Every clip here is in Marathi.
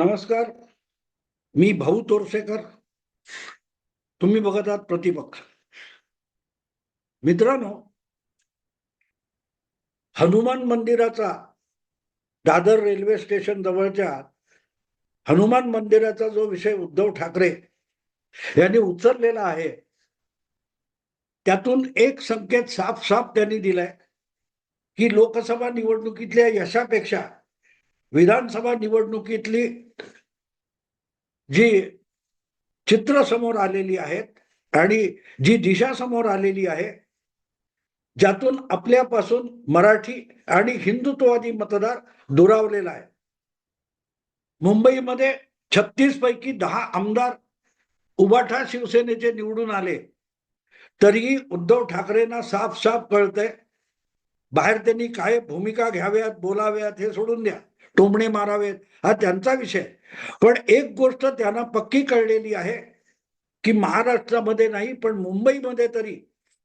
नमस्कार. मी भाऊ तोरसेकर. तुम्ही बघत आहात प्रतिपक्ष. मित्रांनो हनुमान मंदिराचा दादर रेल्वे स्टेशन जवळच्या हनुमान मंदिराचा जो विषय उद्धव ठाकरे यांनी उचललेला आहे त्यातून एक संकेत साफ साफ त्यांनी दिलाय की लोकसभा निवडणुकीतल्या यशापेक्षा विधानसभा निवडणुकीतली जी चित्र समोर आलेली आहेत आणि जी दिशा समोर आलेली आहे ज्यातून आपल्यापासून मराठी आणि हिंदुत्ववादी मतदार दुरावलेला आहे. मुंबईमध्ये छत्तीस पैकी दहा आमदार उबाठा शिवसेनेचे निवडून आले. तरीही उद्धव ठाकरेंना साफ साफ कळतंय बाहेर त्यांनी काय भूमिका घ्याव्यात बोलाव्यात हे सोडून द्या. टोमणे मारावेत हा त्यांचा विषय. पण एक गोष्ट त्यांना पक्की कळलेली आहे की महाराष्ट्रामध्ये नाही पण मुंबईमध्ये तरी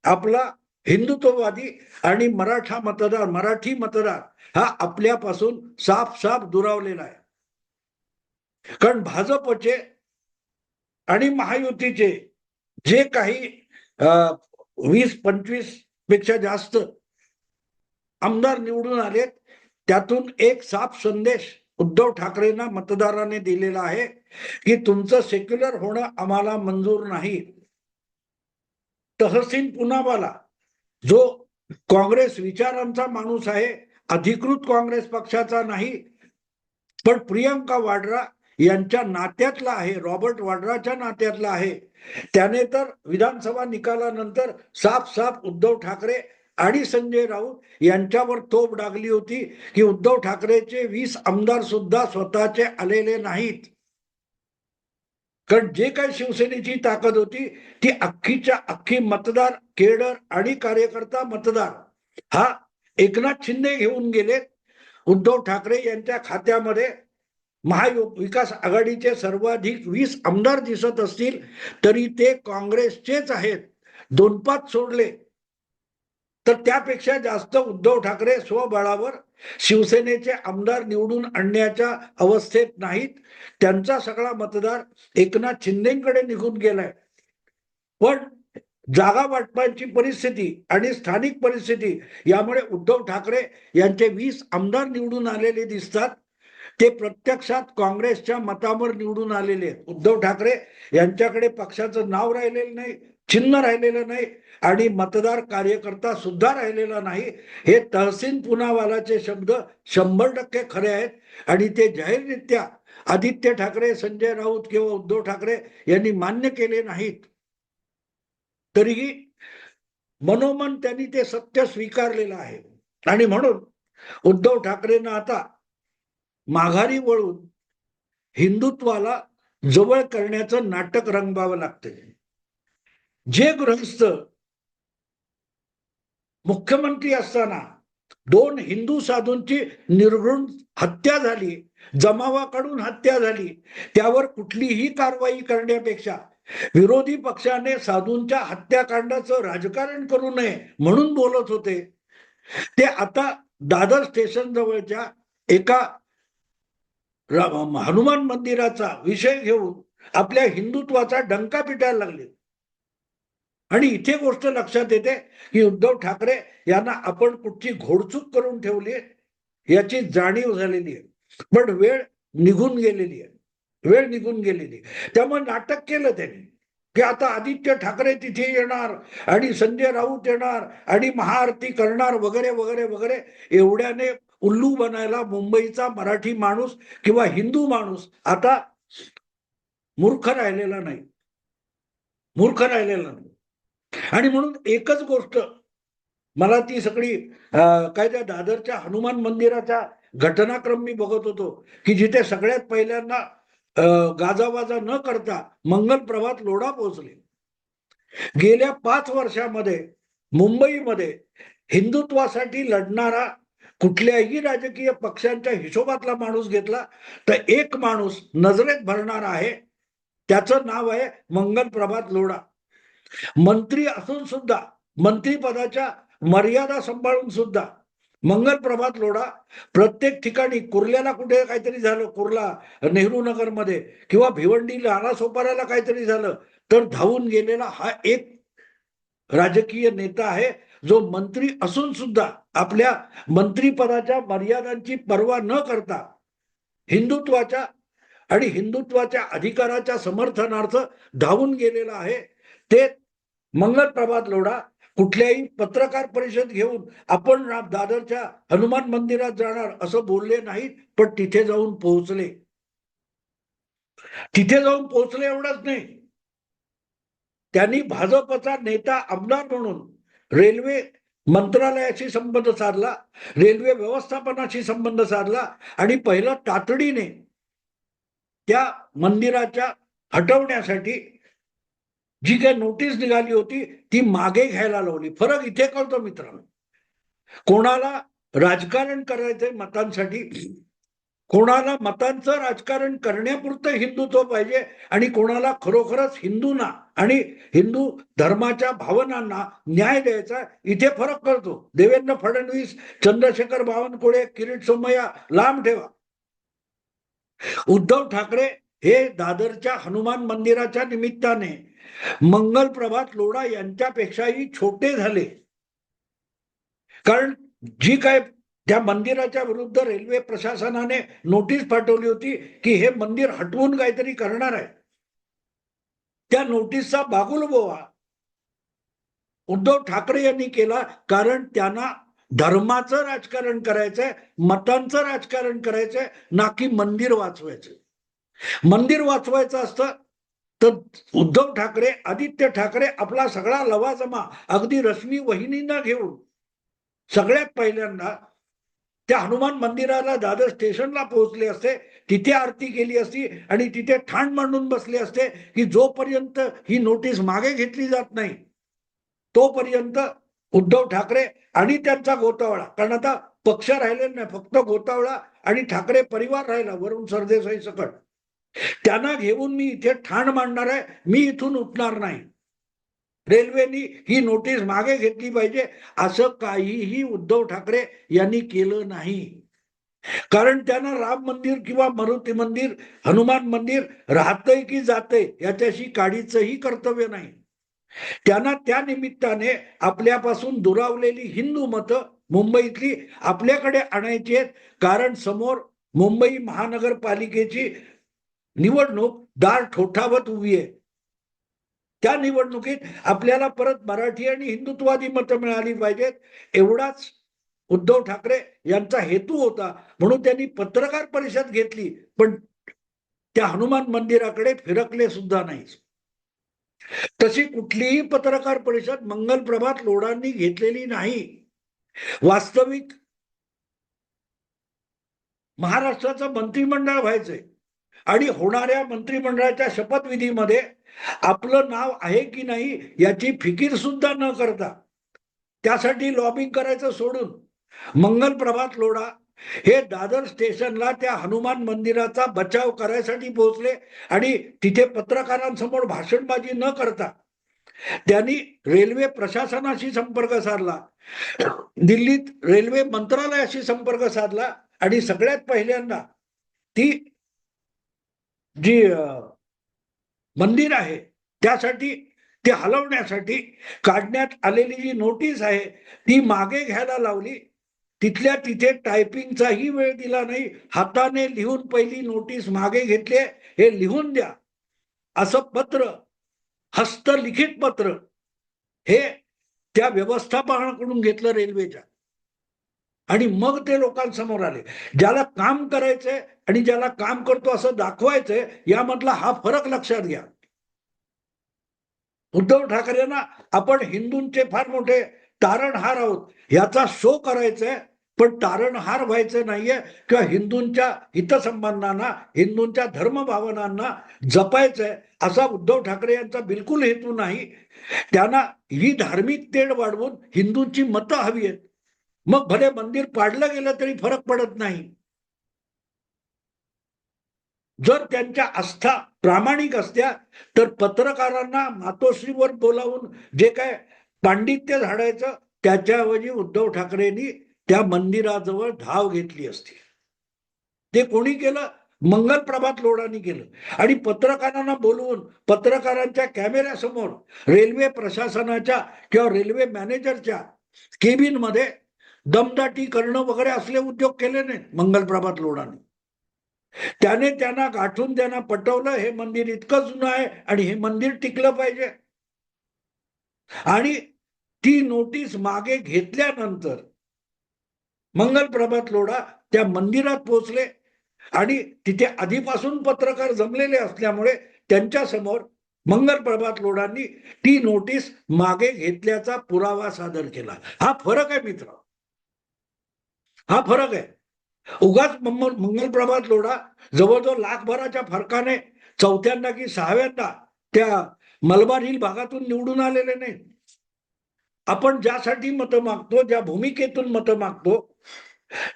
आपला हिंदुत्ववादी आणि मराठा मतदार मराठी मतदार हा आपल्यापासून साफ साफ दुरावलेला आहे. कारण भाजपचे आणि महायुतीचे जे काही अं, वीस पंचवीसपेक्षा जास्त आमदार निवडून आलेत त्यातून एक साफ संदेश उद्धव ठाकरेंना मतदाराने दिलेला आहे की तुमचं सेक्युलर होणं आम्हाला मंजूर नाही. तहसीन पुनावाला जो काँग्रेस विचारांचा माणूस आहे अधिकृत काँग्रेस पक्षाचा नाही पण प्रियंका वाड्रा यांच्या नात्यातला आहे रॉबर्ट वाड्राच्या नात्यातला आहे. त्याने तर विधानसभा निकालानंतर साफ साफ उद्धव ठाकरे आणि संजय राऊत यांच्यावर तोप डागली होती की उद्धव ठाकरेचे वीस आमदार सुद्धा स्वतःचे आलेले नाहीत. कारण जे काही शिवसेनेची ताकद होती ती अख्खीच्या अख्खी मतदार केडर आणि कार्यकर्ता मतदार. हा एकनाथ शिंदे घेऊन गेले उद्धव ठाकरे यांच्या खात्यामध्ये महाविकास विकास आघाडीचे सर्वाधिक वीस आमदार दिसत असतील तरी ते काँग्रेसचेच आहेत. दोन पाच सोडले. तर त्यापेक्षा जास्त उद्धव ठाकरे स्वबळावर शिवसेनेचे आमदार निवडून आणण्याच्या अवस्थेत नाहीत. त्यांचा सगळा मतदार एकनाथ शिंदेकडे निघून गेलाय. पण जागा वाटपांची परिस्थिती आणि स्थानिक परिस्थिती यामुळे उद्धव ठाकरे यांचे वीस आमदार निवडून आलेले दिसतात. ते प्रत्यक्षात काँग्रेसच्या मतावर निवडून आलेले आहेत. उद्धव ठाकरे यांच्याकडे पक्षाचं नाव राहिलेलं नाही. चिन्ह राहिलेलं नाही आणि मतदार कार्यकर्ता सुद्धा राहिलेला नाही. हे तहसीन पुनावालाचे शब्द शंभर टक्के खरे आहेत. आणि ते जाहीररित्या आदित्य ठाकरे संजय राऊत किंवा उद्धव ठाकरे यांनी मान्य केले नाहीत. तरीही मनोमन त्यांनी ते सत्य स्वीकारलेलं आहे. आणि म्हणून उद्धव ठाकरेंना आता माघारी वळून हिंदुत्वाला जवळ करण्याचं नाटक रंगवावं लागतं जे गृहस्थ मुख्यमंत्री असताना दोन हिंदू साधूंची निर्घृण हत्या झाली जमावाकडून हत्या झाली त्यावर कुठलीही कारवाई करण्यापेक्षा विरोधी पक्षाने साधूंच्या हत्याकांडाचं राजकारण करू नये म्हणून बोलत होते. ते आता दादर स्टेशन जवळच्या एका हनुमान मंदिराचा विषय घेऊन आपल्या हिंदुत्वाचा डंका पिटायला लागले. आणि इथे गोष्ट लक्षात येते की उद्धव ठाकरे यांना आपण कुठची घोडचूक करून ठेवली आहे याची जाणीव झालेली आहे. पण वेळ निघून गेलेली आहे. वेळ निघून गेलेली आहे. त्यामुळे नाटक केलं त्यांनी की आता आदित्य ठाकरे तिथे येणार आणि संजय राऊत येणार आणि महाआरती करणार वगैरे वगैरे वगैरे एवढ्याने उल्लू बनायला मुंबईचा मराठी माणूस किंवा हिंदू माणूस आता मूर्ख राहिलेला नाही. मूर्ख राहिलेला नाही. आणि म्हणून एकच गोष्ट मला ती सगळी काय त्या दादरच्या हनुमान मंदिराचा घटनाक्रम मी बघत होतो की जिथे सगळ्यात पहिल्यांदा गाजावाजा न करता मंगल प्रभात लोढा पोहोचले. गेल्या पाच वर्षामध्ये मुंबईमध्ये हिंदुत्वासाठी लढणारा कुठल्याही राजकीय पक्षांच्या हिशोबातला माणूस घेतला तर एक माणूस नजरेत भरणार आहे त्याचं नाव आहे मंगल प्रभात लोढा. मंत्री असून सुद्धा मंत्रीपदाच्या मर्यादा सांभाळून सुद्धा मंगल प्रभात लोढा प्रत्येक ठिकाणी कुर्ल्याला कुठे काहीतरी झालं कुर्ला नेहरू नगरमध्ये किंवा भिवंडी नारासोपाऱ्याला काहीतरी झालं तर धावून गेलेला हा एक राजकीय नेता आहे जो मंत्री असून सुद्धा आपल्या मंत्रीपदाच्या मर्यादांची पर्वा न करता हिंदुत्वाच्या आणि हिंदुत्वाच्या अधिकाराच्या समर्थनार्थ धावून गेलेला आहे ते मंगल प्रभात लोढा कुठल्याही पत्रकार परिषद घेऊन आपण दादरच्या हनुमान मंदिरात जाणार असं बोलले नाहीत पण तिथे जाऊन पोहोचले. तिथे जाऊन पोहोचले एवढंच नाही. त्यांनी भाजपचा नेता आमदार म्हणून रेल्वे मंत्रालयाशी संबंध साधला रेल्वे व्यवस्थापनाशी संबंध साधला आणि पहिलं तातडीने त्या मंदिराच्या हटवण्यासाठी जी काही नोटीस निघाली होती ती मागे घ्यायला लावली. फरक इथे कळतो मित्रांनो. कोणाला राजकारण करायचंय मतांसाठी कोणाला मतांचं राजकारण करण्यापुरतं हिंदुत्व पाहिजे आणि कोणाला खरोखरच हिंदूंना आणि हिंदू धर्माच्या भावनांना न्याय द्यायचा इथे फरक करतो देवेंद्र फडणवीस चंद्रशेखर बावनकुळे किरीट सोमय्या लांब ठेवा. उद्धव ठाकरे हे दादरच्या हनुमान मंदिराच्या निमित्ताने मंगल प्रभात लोढा यांच्यापेक्षाही छोटे झाले. कारण जी काय त्या मंदिराच्या विरुद्ध रेल्वे प्रशासनाने नोटीस पाठवली होती की हे मंदिर हटवून काहीतरी करणार आहे. त्या नोटीसचा बागुलबोवा उद्धव ठाकरे यांनी केला कारण त्यांना धर्माचं राजकारण करायचंय मतांचं राजकारण करायचंय ना की मंदिर वाचवायचं मंदिर वाचवायचं असतं तर उद्धव ठाकरे आदित्य ठाकरे आपला सगळा लवाजमा अगदी रश्मी वहिनींना घेऊन सगळ्यात पहिल्यांदा त्या हनुमान मंदिराला दादर स्टेशनला पोहोचले असते. तिथे आरती केली असती आणि तिथे ठाण मांडून बसले असते की जोपर्यंत ही नोटीस मागे घेतली जात नाही तोपर्यंत उद्धव ठाकरे आणि त्यांचा गोतावळा कारण आता पक्ष राहिले नाही फक्त गोतावळा आणि ठाकरे परिवार राहिला वरून सरदेसाई सकट. त्यांना घेऊन मी इथे ठाण मांडणार आहे मी इथून उठणार नाही. रेल्वेनी ही नोटीस मागे घेतली पाहिजे असं काहीही उद्धव ठाकरे यांनी केलं नाही. कारण त्यांना राम मंदिर किंवा मारुती मंदिर हनुमान मंदिर राहतंय की जातंय याच्याशी काडीचंही कर्तव्य नाही. त्यांना त्या निमित्ताने आपल्यापासून दुरावलेली हिंदू मतं मुंबईतली आपल्याकडे आणायची आहेत कारण समोर मुंबई महानगरपालिकेची निवडणूक दार ठोठावत उभी आहे. त्या निवडणुकीत आपल्याला परत मराठी आणि हिंदुत्वादी मतं मिळाली पाहिजेत. एवढाच उद्धव ठाकरे यांचा हेतू होता. म्हणून त्यांनी पत्रकार परिषद घेतली. पण त्या हनुमान मंदिराकडे फिरकले सुद्धा नाही तशी कुठलीही पत्रकार परिषद मंगल प्रभात लोढांनी घेतलेली नाही. वास्तविक महाराष्ट्राचं मंत्रिमंडळ व्हायचंय. आणि होणाऱ्या मंत्रिमंडळाच्या शपथविधीमध्ये आपलं नाव आहे की नाही याची फिकीर सुद्धा न करता त्यासाठी लॉबिंग करायचं सोडून मंगल प्रभात लोढा हे दादर स्टेशनला त्या हनुमान मंदिराचा बचाव करायसाठी पोहोचले आणि तिथे पत्रकारांसमोर भाषणबाजी न करता त्यांनी रेल्वे प्रशासनाशी संपर्क साधला दिल्लीत रेल्वे मंत्रालयाशी संपर्क साधला आणि सगळ्यात पहिल्यांदा ती जी मंदिर आहे त्यासाठी ते हलवण्यासाठी काढण्यात आलेली जी नोटीस आहे ती मागे घ्यायला लावली. तिथल्या तिथे टायपिंगचाही वेळ दिला नाही. हाताने लिहून पहिली नोटीस मागे घेतली हे लिहून द्या. असं पत्र हस्तलिखित पत्र हे त्या व्यवस्थापनाकडून घेतलं रेल्वेच्या. आणि मग ते लोकांसमोर आले. ज्याला काम करायचंय आणि ज्याला काम करतो असं दाखवायचंय यामधला हा फरक लक्षात घ्या. उद्धव ठाकरेंना आपण हिंदूंचे फार मोठे तारणहार आहोत. याचा शो करायचंय पण तारणहार व्हायचं नाहीये किंवा हिंदूंच्या हितसंबंधांना हिंदूंच्या धर्मभावनांना जपायचंय असा उद्धव ठाकरे यांचा बिलकुल हेतू नाही. त्यांना ही धार्मिक तेढ वाढवून हिंदूंची मतं हवी आहेत. मग भले मंदिर पाडलं गेलं तरी फरक पडत नाही. जर त्यांच्या आस्था प्रामाणिक असत्या तर पत्रकारांना मातोश्रीवर बोलावून जे काय पांडित्य झाडायचं त्याच्याऐवजी उद्धव ठाकरेंनी त्या मंदिराजवळ धाव घेतली असती. ते कोणी केलं? मंगल प्रभात लोडांनी केलं. आणि पत्रकारांना बोलवून पत्रकारांच्या कॅमेऱ्यासमोर रेल्वे प्रशासनाच्या किंवा रेल्वे मॅनेजरच्या केबिनमध्ये दमदाटी करणं वगैरे असले उद्योग केले नाहीत मंगलप्रभात लोणाने. त्याने त्यांना गाठून त्यांना पटवलं हे मंदिर इतकं जुनं आहे आणि हे मंदिर टिकलं पाहिजे. आणि ती नोटीस मागे घेतल्यानंतर मंगलप्रभात लोडा लोढा त्या मंदिरात पोहोचले आणि तिथे आधीपासून पत्रकार जमलेले असल्यामुळे त्यांच्यासमोर मंगलप्रभात लोढांनी ती नोटीस मागे घेतल्याचा पुरावा सादर केला. हा फरक आहे मित्र हा फरक आहे. उगाच मंगलप्रभात लोढा जवळजवळ लाखभराच्या फरकाने चौथ्यांदा की सहाव्यांदा त्या मलबार हिल भागातून निवडून आलेले नाही आपण ज्यासाठी मतं मागतो ज्या भूमिकेतून मतं मागतो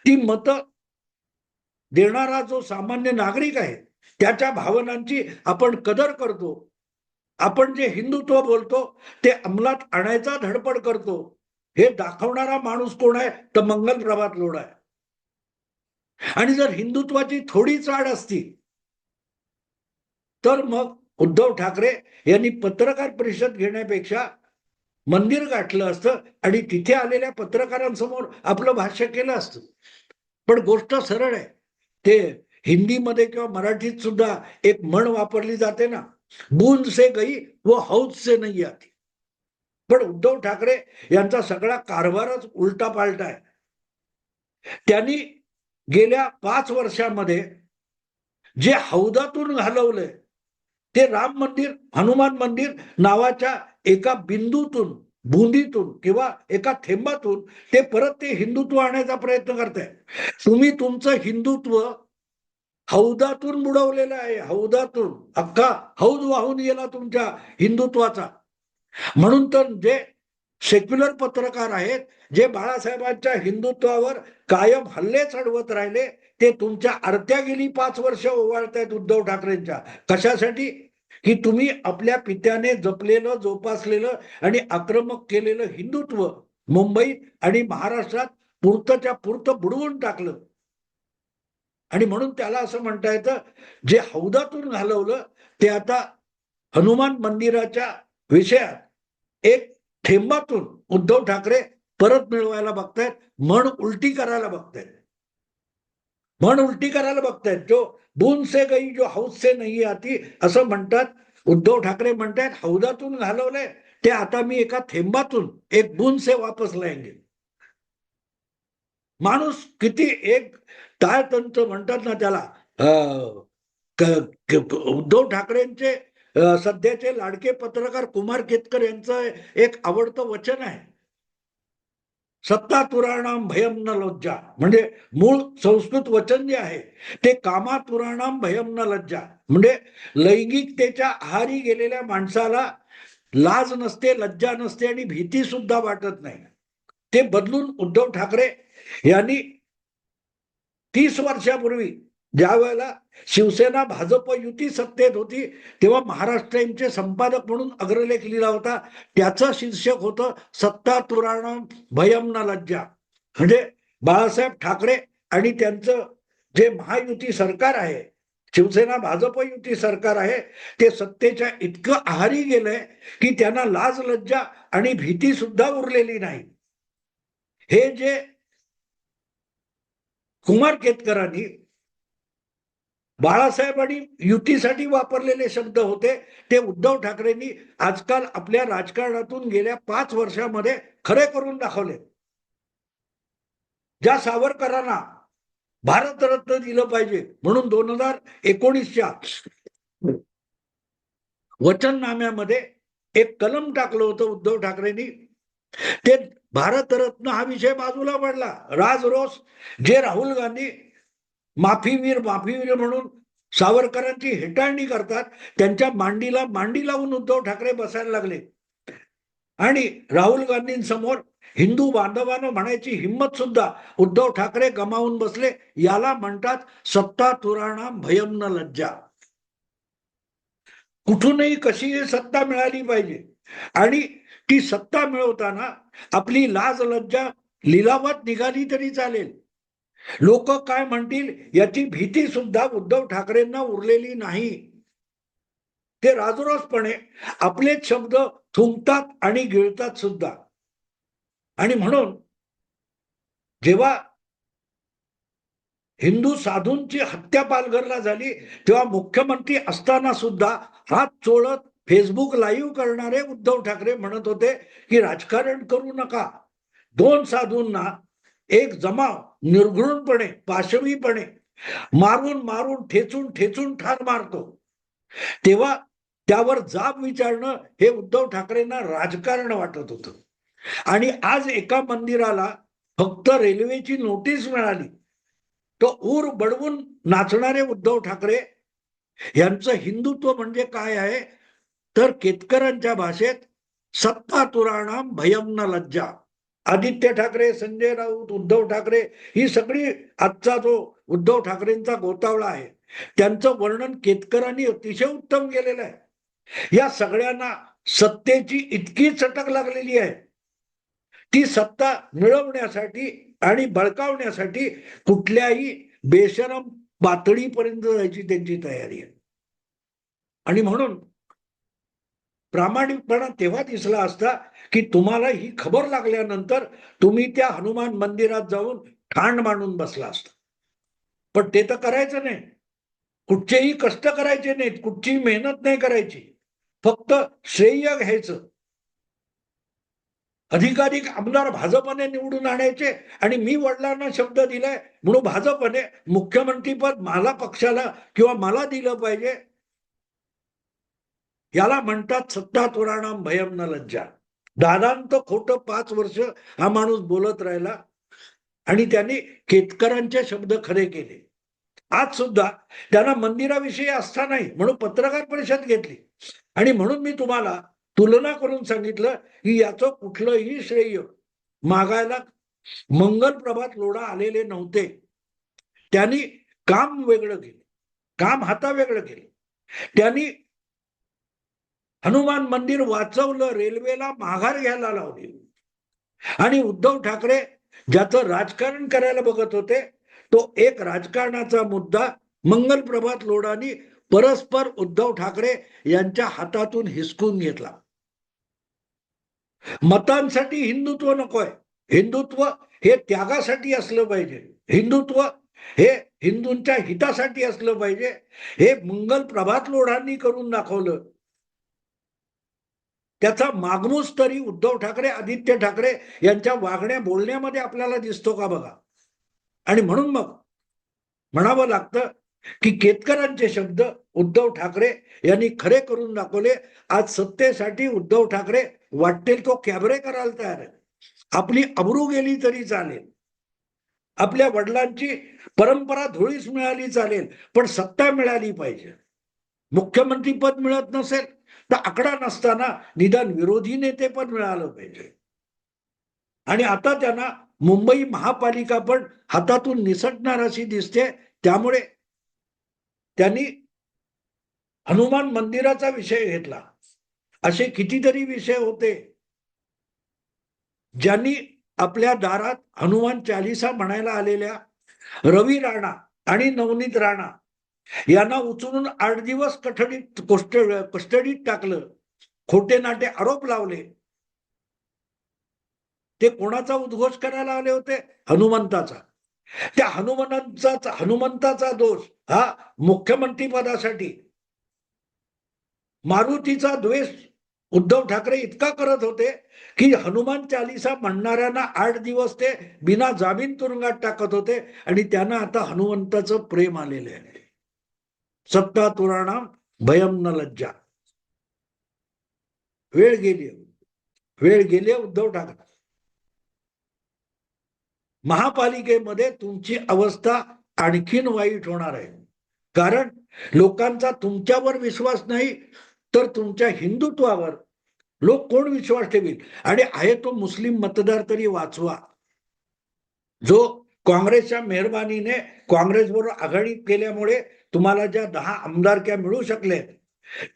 ती मतं देणारा जो सामान्य नागरिक आहे त्याच्या भावनांची आपण कदर करतो. आपण जे हिंदुत्व बोलतो ते अंमलात आणायचा धडपड करतो. हे दाखवणारा माणूस कोण आहे? तर मंगल प्रभात लोढ आहे. आणि जर हिंदुत्वाची थोडी चाड असती तर मग उद्धव ठाकरे यांनी पत्रकार परिषद घेण्यापेक्षा मंदिर गाठलं असतं आणि तिथे आलेल्या पत्रकारांसमोर आपलं भाष्य केलं असतं. पण गोष्ट सरळ आहे. ते हिंदीमध्ये किंवा मराठीत सुद्धा एक म्हण वापरली जाते ना बूंद से गई व हौद से नाही आती. पण उद्धव ठाकरे यांचा सगळा कारभारच उलटा पालटा आहे. त्यांनी गेल्या पाच वर्षामध्ये जे हौदातून घालवलंय ते राम मंदिर हनुमान मंदिर नावाच्या एका बिंदूतून बुंदीतून किंवा एका थेंबातून ते परत ते हिंदुत्व आणण्याचा प्रयत्न करताय. तुम्ही तुमचं हिंदुत्व हौदातून बुडवलेलं आहे. हौदातून अख्खा हौद वाहून गेला तुमच्या हिंदुत्वाचा. म्हणून तर जे सेक्युलर पत्रकार आहेत जे बाळासाहेबांच्या हिंदुत्वावर कायम हल्ले चढवत राहिले ते तुमच्या आरत्या गेली पाच वर्ष ओवाळतायत उद्धव ठाकरेंच्या. कशासाठी? की तुम्ही आपल्या पित्याने जपलेलं जोपासलेलं आणि आक्रमक केलेलं हिंदुत्व मुंबई आणि महाराष्ट्रात पुरतच्या पुरत बुडवून टाकलं. आणि म्हणून त्याला असं म्हणता येतं जे हौदातून घालवलं ते आता हनुमान मंदिराच्या विषयात एक थेंबातून उद्धव ठाकरे परत मिळवायला बघतायत म्हण उलटी करायला बघतायत. म्हण उलटी करायला बघतायत. जो बून से गई जो हौस से नाही आती असं म्हणतात. उद्धव ठाकरे म्हणतायत हौदातून घालवलंय. ते आता मी एका थेंबातून एक बून से वापस लाएंगे माणूस किती एक ताळतंत्र म्हणतात ना त्याला उद्धव ठाकरेंचे सध्याचे लाडके पत्रकार कुमार केतकर यांचं एक आवडतं वचन आहे. सत्ता तुराणाम भयम न लज्जा. म्हणजे मूळ संस्कृत वचन जे आहे ते कामा तुराणाम भयम न लज्जा. म्हणजे लैंगिकतेच्या आहारी गेलेल्या माणसाला लाज नसते लज्जा नसते आणि भीती सुद्धा वाटत नाही. ते बदलून उद्धव ठाकरे यांनी तीस वर्षापूर्वी ज्या वेळेला शिवसेना भाजप युती सत्तेत होती तेव्हा महाराष्ट्राचे संपादक म्हणून अग्रलेख लिहिला होता. त्याचं शीर्षक होतं सत्ता तुराण भयम न लज्जा. म्हणजे बाळासाहेब ठाकरे आणि त्यांचं जे महायुती सरकार आहे शिवसेना भाजप युती सरकार आहे ते सत्तेच्या इतकं आहारी गेलंय की त्यांना लाज लज्जा आणि भीती सुद्धा उरलेली नाही. हे जे कुमार केतकरांनी बाळासाहेबांनी युतीसाठी वापरलेले शब्द होते. ते उद्धव ठाकरेंनी आजकाल आपल्या राजकारणातून गेल्या पाच वर्षामध्ये खरे करून दाखवले. ज्या सावरकरांना भारतरत्न दिलं पाहिजे म्हणून दोन हजार एकोणीसच्या वचननाम्यामध्ये एक कलम टाकलं होतं उद्धव ठाकरेंनी. ते भारतरत्न हा विषय बाजूला पडला. राजरोस जे राहुल गांधी माफीवीर माफीवीर म्हणून सावरकरांची हेटाळणी करतात. त्यांच्या मांडीला मांडी लावून उद्धव ठाकरे बसायला लागले. आणि राहुल गांधींसमोर हिंदू बांधवानं म्हणायची हिंमत सुद्धा उद्धव ठाकरे गमावून बसले. याला म्हणतात सत्ता तुराणा भयम न लज्जा. कुठूनही कशीही सत्ता मिळाली पाहिजे. आणि ती सत्ता मिळवताना आपली लाज लज्जा लिलावात निघाली तरी चालेल. लोक काय म्हणतील याची भीती सुद्धा उद्धव ठाकरेंना उरलेली नाही. ते राजरोसपणे आपलेच शब्द थुंकतात आणि गिळतात सुद्धा. आणि म्हणून जेव्हा हिंदू साधूंची हत्या पालघरला झाली तेव्हा मुख्यमंत्री असताना सुद्धा हात चोळत फेसबुक लाईव्ह करणारे उद्धव ठाकरे म्हणत होते की राजकारण करू नका. दोन साधूंना एक जमाव निर्घृणपणे पाशवीपणे मारून मारून ठेचून ठेचून ठार मारतो. तेव्हा त्यावर जाब विचारणं हे उद्धव ठाकरेंना राजकारण वाटत होतं. आणि आज एका मंदिराला फक्त रेल्वेची नोटीस मिळाली. तो ऊर बडवून नाचणारे उद्धव ठाकरे यांचं हिंदुत्व म्हणजे काय आहे? तर केतकरांच्या भाषेत सत्ता तुराणाम भयम न लज्जा. आदित्य ठाकरे संजय राऊत उद्धव ठाकरे ही सगळी आजचा जो उद्धव ठाकरेंचा गोतावळा आहे त्यांचं वर्णन केतकरांनी अतिशय उत्तम केलेलं आहे. या सगळ्यांना सत्तेची इतकी चटक लागलेली आहे. ती सत्ता मिळवण्यासाठी आणि बळकावण्यासाठी कुठल्याही बेशरम पातळीपर्यंत जायची त्यांची तयारी आहे. आणि म्हणून प्रामाणिकपणा तेव्हा दिसला असता की तुम्हाला ही खबर लागल्यानंतर तुम्ही त्या हनुमान मंदिरात जाऊन ठाण मांडून बसला असता. पण ते तर करायचं नाही. कुठचेही कष्ट करायचे नाहीत कुठची मेहनत नाही करायची. फक्त श्रेय घ्यायचं. अधिकाधिक आमदार भाजपने निवडून आणायचे आणि मी वडिलांना शब्द दिलाय म्हणून भाजपने मुख्यमंत्रीपद मला पक्षाला किंवा मला दिलं पाहिजे. याला म्हणतात सत्ता तुराणाम भयम न लज्जा. दादांत खोटं पाच वर्ष हा माणूस बोलत राहिला आणि त्यांनी केतकरांचे शब्द खरे केले. आज सुद्धा त्यांना मंदिराविषयी आस्था नाही म्हणून पत्रकार परिषद घेतली. आणि म्हणून मी तुम्हाला तुलना करून सांगितलं की याचं कुठलंही श्रेय मागायला मंगल प्रभात लोढा आलेले नव्हते. त्यांनी काम वेगळं केलं. काम हाता वेगळं केलं. त्यांनी हनुमान मंदिर वाचवलं रेल्वेला माघार घ्यायला लावली. आणि उद्धव ठाकरे ज्याचं राजकारण करायला बघत होते तो एक राजकारणाचा मुद्दा मंगल प्रभात लोढानी परस्पर उद्धव ठाकरे यांच्या हातातून हिसकून घेतला. मतांसाठी हिंदुत्व नकोय. हिंदुत्व हे त्यागासाठी असलं पाहिजे. हिंदुत्व हे हिंदूंच्या हितासाठी असलं पाहिजे. हे मंगल प्रभात लोढांनी करून दाखवलं. त्याचा मागमूस तरी उद्धव ठाकरे आदित्य ठाकरे यांच्या वागण्या बोलण्यामध्ये आपल्याला दिसतो का बघा? आणि म्हणून मग म्हणावं लागतं की केतकरांचे शब्द उद्धव ठाकरे यांनी खरे करून दाखवले. आज सत्तेसाठी उद्धव ठाकरे वाटेल तो कॅबरे करायला तयार आहे आपली अब्रू गेली तरी चालेल. आपल्या वडिलांची परंपरा धुळीस मिळाली चालेल पण सत्ता मिळाली पाहिजे. मुख्यमंत्री पद मिळत नसेल तर आकडा नसताना निदान विरोधी नेते पण मिळालं पाहिजे. आणि आता त्यांना मुंबई महापालिका पण हातातून निसटणार अशी दिसते. त्यामुळे त्यांनी हनुमान मंदिराचा विषय घेतला. असे कितीतरी विषय होते. ज्यांनी आपल्या दारात हनुमान चालिसा म्हणायला आलेल्या रवी राणा आणि नवनीत राणा यांना उचलून आठ दिवस कठडीत कस्टडीत टाकलं. खोटे नाटे आरोप लावले. ते कोणाचा उद्घोष करायला आले होते? हनुमंताचा. त्या हनुमंताचा हनुमंताचा दोष हा मुख्यमंत्री पदासाठी. मारुतीचा द्वेष उद्धव ठाकरे इतका करत होते की हनुमान चालिसा म्हणणाऱ्यांना आठ दिवस ते बिना जामीन तुरुंगात टाकत होते आणि त्यांना आता हनुमंताचं प्रेम आलेले आहे. सत्ता तुराणाम भयम न लज्जा. वेळ गेली. वेळ गेली उद्धव ठाकरे. महापालिकेमध्ये तुमची अवस्था आणखीन वाईट होणार आहे. कारण लोकांचा तुमच्यावर विश्वास नाही तर तुमच्या हिंदुत्वावर लोक कोण विश्वास ठेवील? आणि आहे तो मुस्लिम मतदार तरी वाचवा. जो काँग्रेसच्या मेहरबानीने काँग्रेसबरोबर आघाडी केल्यामुळे तुम्हाला ज्या दहा आमदारक्या मिळू शकल्या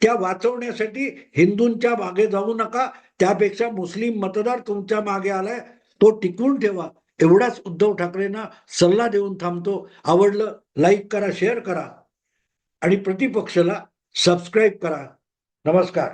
त्या वाचवण्यासाठी हिंदूंच्या मागे जाऊ नका. त्यापेक्षा मुस्लिम मतदार तुमच्या मागे आलाय तो टिकवून ठेवा. एवढाच उद्धव ठाकरेंना सल्ला देऊन थांबतो. आवडलं लाईक करा शेअर करा. आणि प्रतिपक्षला सबस्क्राईब करा. नमस्कार.